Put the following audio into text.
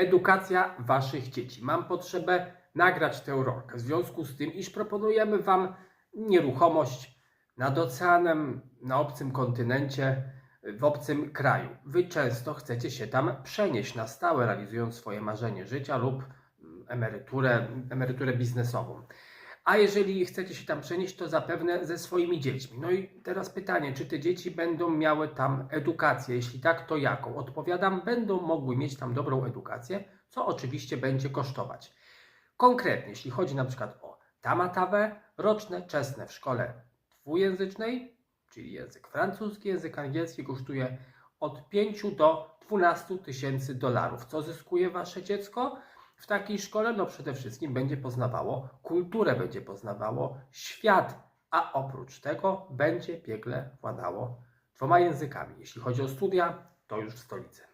edukacja waszych dzieci. Mam potrzebę nagrać tę rolkę. W związku z tym, iż proponujemy wam nieruchomość nad oceanem, na obcym kontynencie, w obcym kraju. Wy często chcecie się tam przenieść na stałe, realizując swoje marzenie życia lub emeryturę, emeryturę biznesową. A jeżeli chcecie się tam przenieść, to zapewne ze swoimi dziećmi. No i teraz pytanie, czy te dzieci będą miały tam edukację? Jeśli tak, to jaką? Odpowiadam, będą mogły mieć tam dobrą edukację, co oczywiście będzie kosztować. Konkretnie, jeśli chodzi na przykład o tamatawę, roczne, czesne w szkole dwujęzycznej, czyli język francuski, język angielski kosztuje od 5 do 12 tysięcy dolarów. Co zyskuje wasze dziecko w takiej szkole? No przede wszystkim będzie poznawało kulturę, będzie poznawało świat, a oprócz tego będzie biegle władało dwoma językami. Jeśli chodzi o studia, to już w stolicy.